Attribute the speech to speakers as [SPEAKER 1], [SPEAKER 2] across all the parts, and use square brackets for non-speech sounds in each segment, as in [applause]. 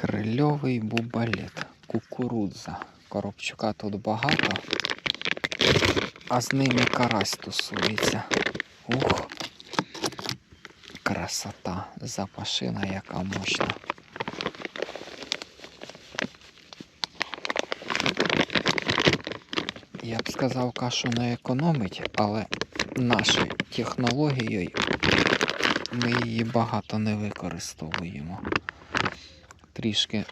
[SPEAKER 1] Крильовий бубалет. Кукурудза. Коробчука тут багато. А з ними карась тусується. Ух. Красота. Запашина яка мощна. Я б сказав, кашу не економить, але нашою технологією ми її багато не використовуємо. Трішки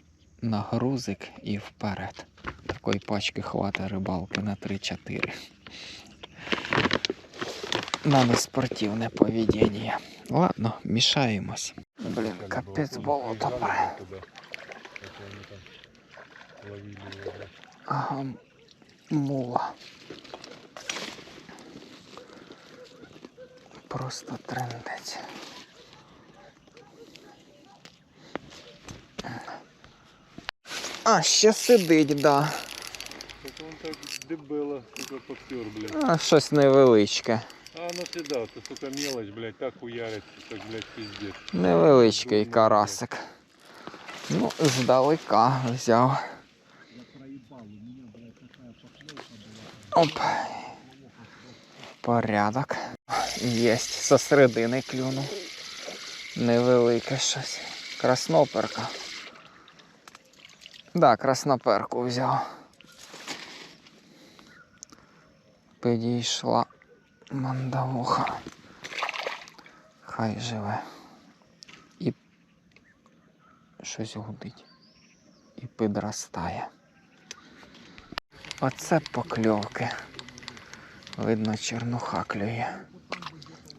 [SPEAKER 1] нагрузик і вперед. Такої пачки хватить рибалки на 3-4. На неспортивне поведіння. Ладно, мішаємось. Блін, капець болото пре. Ага, мула. Просто трендець. А, ще сидить, да.
[SPEAKER 2] Так он так дебело, сука, попер, блядь.
[SPEAKER 1] А, щось невеличке.
[SPEAKER 2] А оно всегда, это, сука, мелочь, блядь, так хуярит, так, блядь, пиздец.
[SPEAKER 1] Невеличкий карасик. Ну, здалека взяв. Оп. Порядок. Єсть. Со середини клюнув. Невелике щось. Красноперка. Да, красноперку взяв. Підійшла мандавуха. Хай живе. І щось гудить. І підростає. Оце покльовки. Видно, чернуха клює.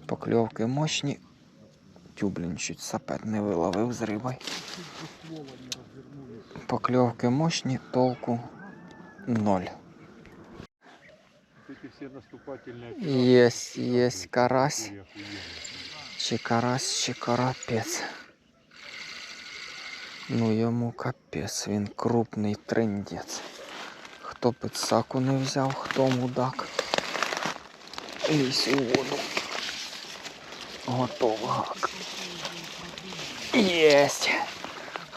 [SPEAKER 1] Покльовки мощні. Тюблін чуть сапет не виловив з рибою. Покльовки мощні, толку ноль.
[SPEAKER 2] Вот эти все наступательные
[SPEAKER 1] Єсть, єсть карась.
[SPEAKER 2] хуя охуенные.
[SPEAKER 1] Чи карась, чи карапець. Ну йому капець, він крупний трендець. Хто підсаку не взяв, хто мудак. Лізь у воду. Готов гак. Єсть.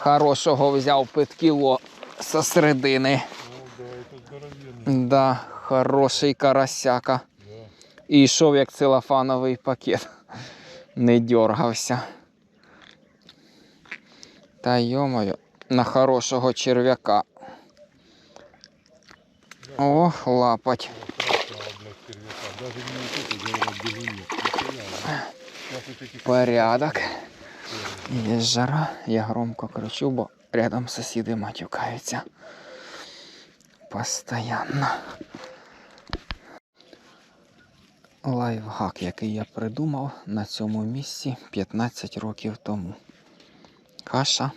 [SPEAKER 1] Хорошого взяв під кіло со середини.
[SPEAKER 2] Ну да, это здоровенный.
[SPEAKER 1] Да, хороший карасяка.
[SPEAKER 2] Да.
[SPEAKER 1] І йшов як целофановий пакет. Не дергався. Та йомою, на хорошого черв'яка. О, лапать.
[SPEAKER 2] Красава, блядь, червяка. Даже не вот это, говорят, бегунец. Нихуя, да. Сейчас вот эти
[SPEAKER 1] Порядок. Є жара, я громко кричу, бо рядом сусіди матюкаються. Постоянно. Лайфхак, який я придумав на цьому місці 15 років тому. Каша,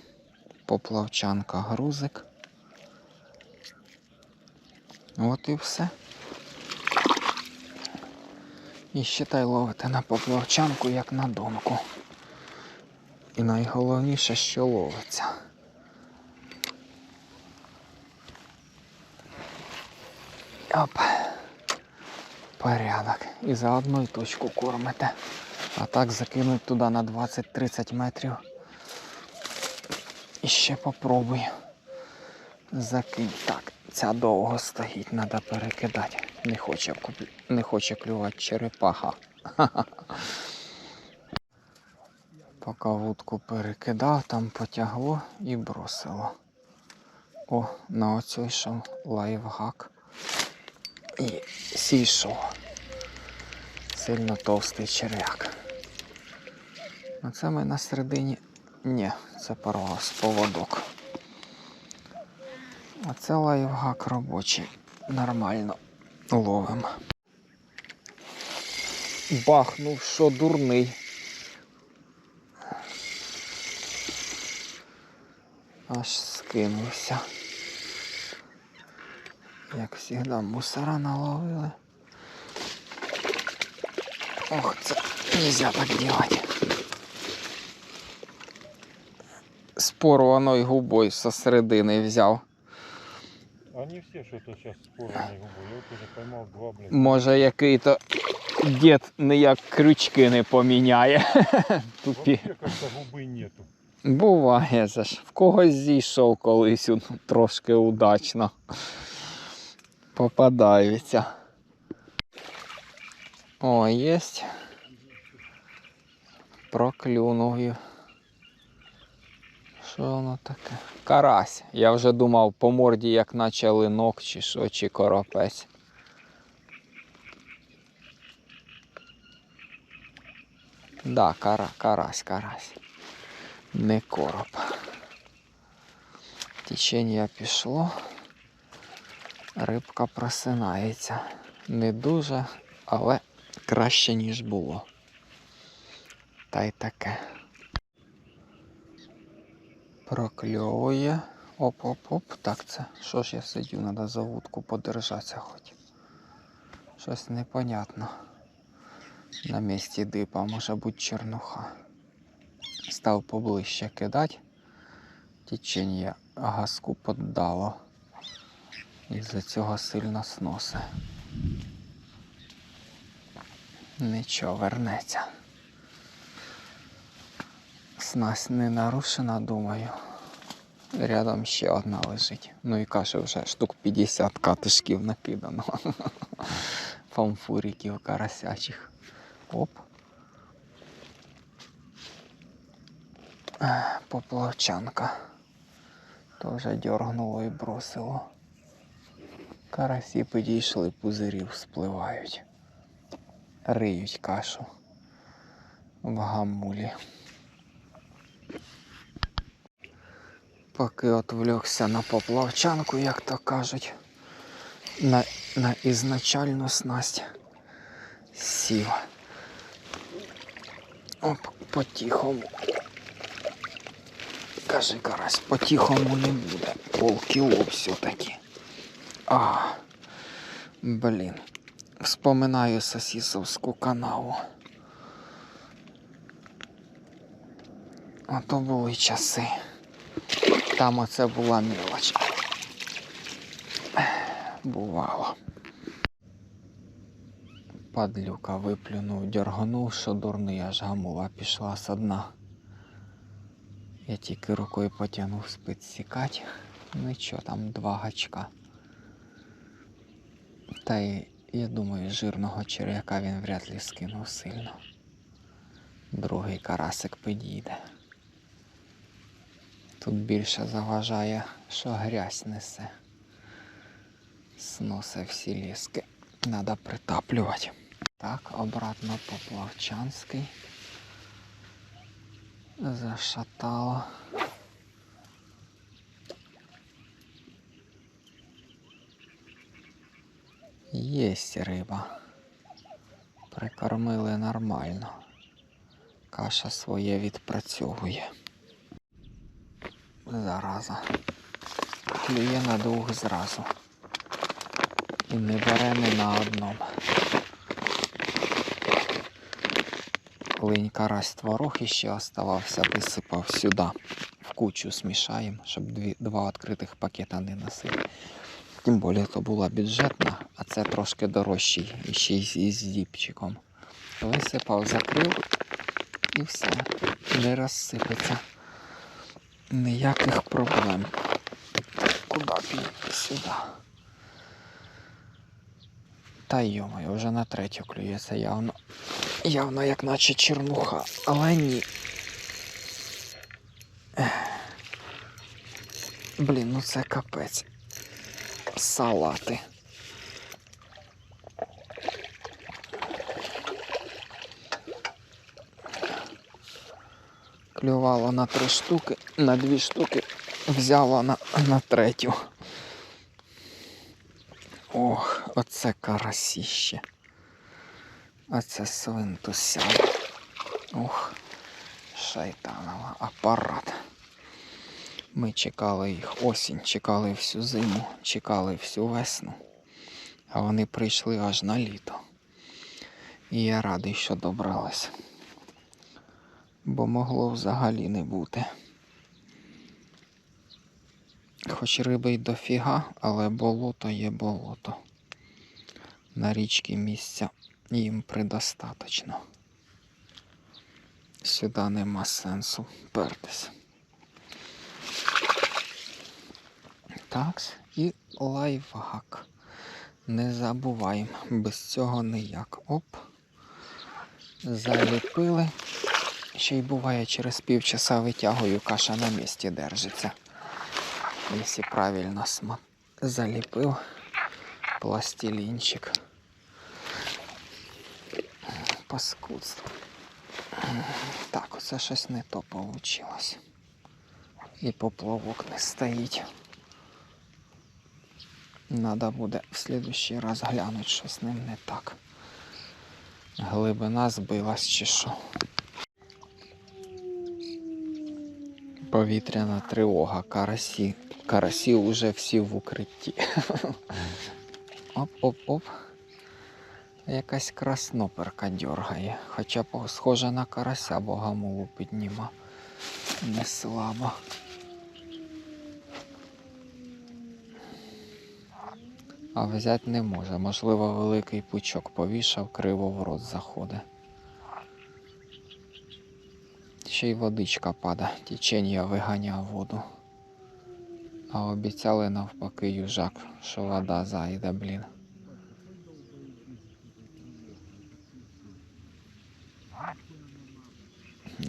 [SPEAKER 1] поплавчанка, грузик. От і все. І считай ловите на поплавчанку, як на донку. І найголовніше, що ловиться. Оп. Порядок. І за одну точку кормите. А так закинуть туди на 20-30 метрів. І ще попробуй. Закинь. Так, ця довго стоїть, треба перекидати. Не хоче, не хоче клювати черепаха. [laughs] Поки вудку перекидав, там потягло і бросило. О, на оцю йшов лайфхак. І сійшов. Сильно товстий черв'як. А це ми на середині. Ні, це порвав поводок. А це лайфхак робочий. Нормально ловим. Бахнув, що дурний. Аж скинувся. Як завжди, мусора наловили. Ох, це нельзя так делать. З порваною губою со середини взяв.
[SPEAKER 2] Они все что-то сейчас с порванной губой. Я вот уже поймал два, блядь.
[SPEAKER 1] Може, який-то дід ніяк крючки не поміняє. [laughs] Тупі.
[SPEAKER 2] Вообще как-то губы нету.
[SPEAKER 1] Буває же ж. В когось зійшов колись у- трошки удачно. Попадаються. О, єсть. Проклюнув. Що воно таке? Карась. Я вже думав по морді, як наче линок, чи що, чи коропець. Да, кара, карась, карась. Не короб. Течення пішло. Рибка просинається. Не дуже, але краще, ніж було. Та й таке. Прокльовує. Оп-оп-оп. Так це. Що ж я сидю, треба за вудку подержатися хоч. Щось непонятно. На місці дипа може бути чернуха. Став поближче кидати. Течення газку поддало. Із-за цього сильно сноси. Нічого, вернеться. Снасть не нарушена, думаю. Рядом ще одна лежить. Ну і каже, вже штук 50 катишків накидано. [laughs] Фамфуриків карасячих. Оп. Поплавчанка. Тоже дьоргнуло і бросило. Карасі підійшли, пузирів спливають. Риють кашу в гамулі. Поки отвлекся на поплавчанку, як то кажуть, на, на ізначальну снасть сів. Оп, по-тихому. Кажи, карась, по-тихому не буде. Полкіло все-таки. А, блін. Вспоминаю сосісовську канаву. А то були часи. Там оце була мілоч. Бувало. Падлюка виплюнув, дьорганув, що дурний аж гамула пішла со дна. Я тільки рукою потягнув спит сікать. Нічого, там два гачка. Та й я думаю, жирного черв'яка він вряд ли скинув сильно. Другий карасик підійде. Тут більше заважає, що грязь несе. Сноси всі ліски. Надо притаплювати. Так, обратно по Плавчанський. Зашатало. Єсть риба. Прикормили нормально. Каша своє відпрацьовує. Зараза. Клює на двох зразу. І не бере ні на одному. Линь карась творог іще оставався, висипав сюди. В кучу смішаємо, щоб дві, два відкритих пакета не носити. Тим більше то була бюджетна, а це трошки дорожчий, ще й з- із зіпчиком. Висипав, закрив і все. Не розсипеться. Ніяких проблем. Куди піти? Сюди. Та йомаю, вже на третю клюється явно. Явно як наче чернуха, але ні. Блін, ну це капець. Салати. Клювало на три штуки, на дві штуки взяло на, на третю. Ох, оце карасіще. Оце свинтуся. Ух, шайтанова апарат. Ми чекали їх осінь, чекали всю зиму, чекали всю весну. А вони прийшли аж на літо. І я радий, що добралися. Бо могло взагалі не бути. Хоч риби й дофіга, але болото є болото. На річці місця їм предостаточно. Сюди нема сенсу пертися. Так, і лайфхак. Не забуваємо, без цього ніяк. Оп. Заліпили. Ще й буває через півчаса витягую, каша на місці держиться. Якщо правильно заліпив пластилінчик. Паскудство. Так, оце щось не то вийшло. І поплавок не стоїть. Надо буде в следующий раз глянути, що з ним не так. Глибина збилась чи що. Повітряна тривога, карасі. Карасі вже всі в укритті. [laughs] Оп-оп-оп. Якась красноперка дергає. Хоча схожа на карася богомолу підніма. Не слабо. А взяти не може. Можливо, великий пучок повішав, криво в рот заходить. Ще й водичка пада, течення виганяє воду. А обіцяли навпаки южак, що вода зайде, блін.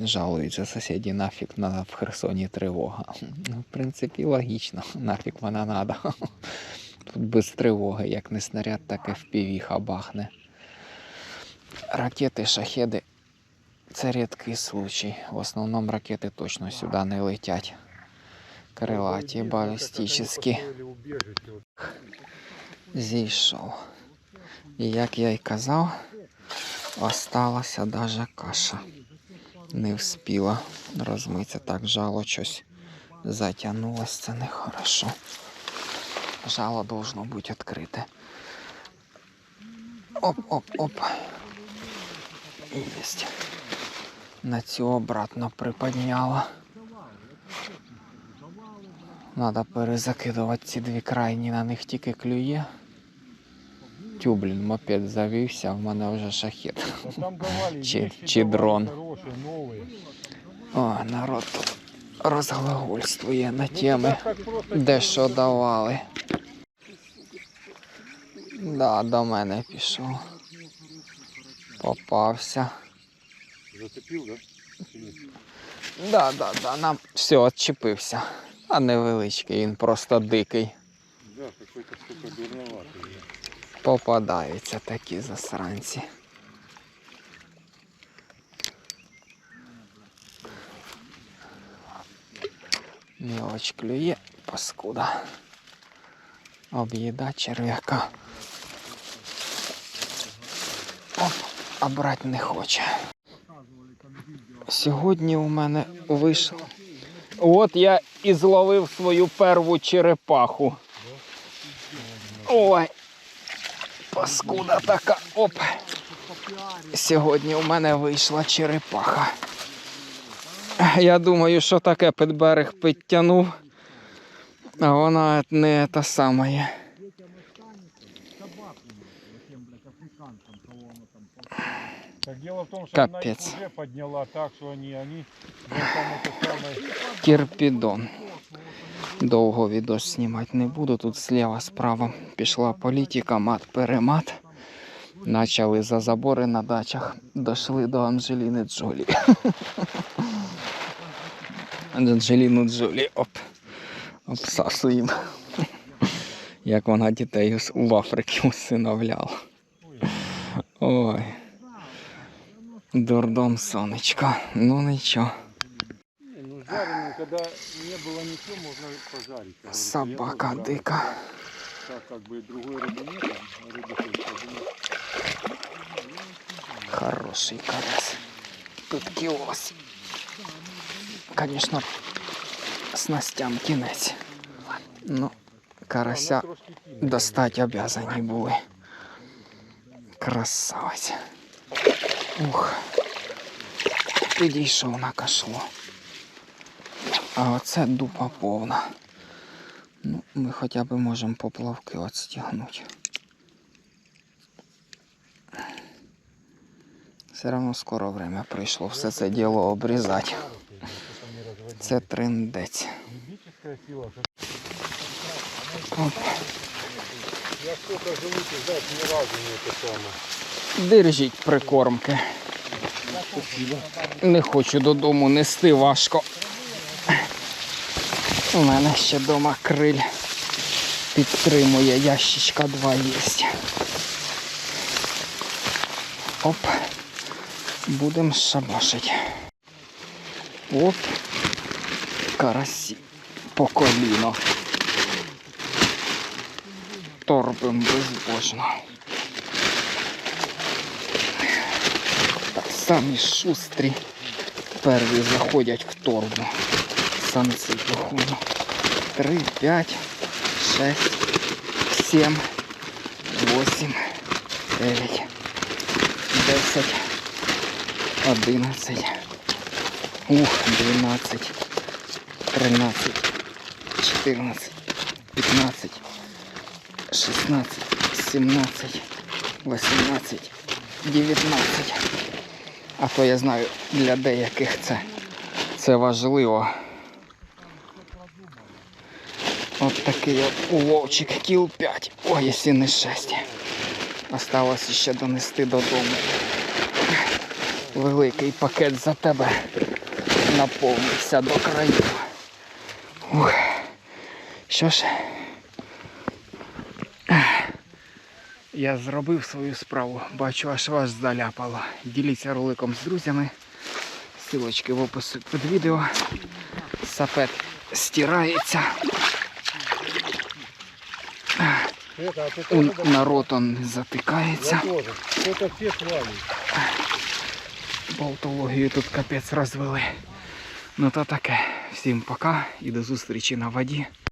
[SPEAKER 1] Жалуються сусіді, нафіг на в Херсоні тривога. Ну, в принципі, логічно, [laughs] нафіг вона надо. [laughs] Тут без тривоги, як не снаряд, так і впівіха бахне. Ракети, шахеди це рідкий случай. В основному ракети точно сюди не летять. Крилаті, балістичні. Зійшов. І як я й казав, осталася даже каша. Не вспіла розмитися, так жало щось затягнулось, це нехорошо. Жало должно бути відкрите. Оп-оп-оп. Єсть. На цю обратно приподняла. Надо перезакидувати ці дві крайні, на них тільки клює. Тю, блін, мопед завівся, в мене вже шахет. Чи- чи дрон. О, народ тут розглагольствує на теми. Де що давали. Да, до мене пішов. Попався.
[SPEAKER 2] Зацепил, да?
[SPEAKER 1] Да, да, да, нам все, відчепився. А невеличкий, він просто дикий.
[SPEAKER 2] Да, какой-то дурноватый. Да.
[SPEAKER 1] Попадаються такі засранці. Мілоч клює, паскуда. Об'їда черв'яка. Оп, а брати не хоче. Сьогодні у мене вийшло. От я і зловив свою перву черепаху. Ой, паскуда така. Оп. Сьогодні у мене вийшла черепаха. Я думаю, що таке під берег підтягнув, а вона не та сама є.
[SPEAKER 2] Так дело в том, что
[SPEAKER 1] Капец.
[SPEAKER 2] она их уже подняла так, что они, они там это самое.
[SPEAKER 1] Довго відос знімати не буду. Тут зліва справа пішла політика, мат-перемат. Начали за забори на дачах. Дошли до Анджеліни Джолі. [laughs] Анджеліну Джолі оп. Обсасуємо. Як вона дітей в Африці усиновляла. Ой. Дурдом сонечко. Ну нічого
[SPEAKER 2] Не, ну жареную, когда не было ничего, можно пожарить. как говорится.
[SPEAKER 1] Собака
[SPEAKER 2] Я тоже,
[SPEAKER 1] дика.
[SPEAKER 2] да, Так как бы другой рыбы нет, а рыбы хочется, думаю,
[SPEAKER 1] Хороший карась. Тут кілос. Звісно, снастям кінець. Ну, карася
[SPEAKER 2] она трошки кинула.
[SPEAKER 1] достать обязані були. Красавець. Ух. Підійшов на кашло. А оце дупа повна. Ну, ми хоча б можемо поплавки отстігнути. Все одно скоро время прийшло все це діло обрізати. Це триндець.
[SPEAKER 2] Я сколько живу, это самое.
[SPEAKER 1] Держіть прикормки. Не хочу додому нести важко. У мене ще дома криль підтримує, ящичка два є. Оп. Будемо шабашить. Оп. Карасі по коліно. Торбим безбожно. Так, самі шустрі. Перві заходять в торбу. Самці походу. Три, п'ять, шесть, сім, восім, дев'ять, десять, одинадцять. Ух, дванадцять, тринадцять, чотирнадцять, п'ятнадцять, шістнадцять, сімнадцять, вісімнадцять, дев'ятнадцять. А то я знаю, для деяких це, це важливо. От такий уловчик, кіл 5. Ой, якщо не 6. Осталось ще донести додому. Великий пакет за тебе наповнився до країв. Ух. Що ж, я зробив свою справу. Бачу, аж вас заляпало. Діліться роликом з друзями. Силочки в описі під відео. Сапет стирається.
[SPEAKER 2] Это, а ты
[SPEAKER 1] У-
[SPEAKER 2] тоже там-
[SPEAKER 1] Народ он не затикається.
[SPEAKER 2] Я тоже. Это все свали.
[SPEAKER 1] Болтологію тут капець розвели. Ну то таке. Всім пока і до зустрічі на воді.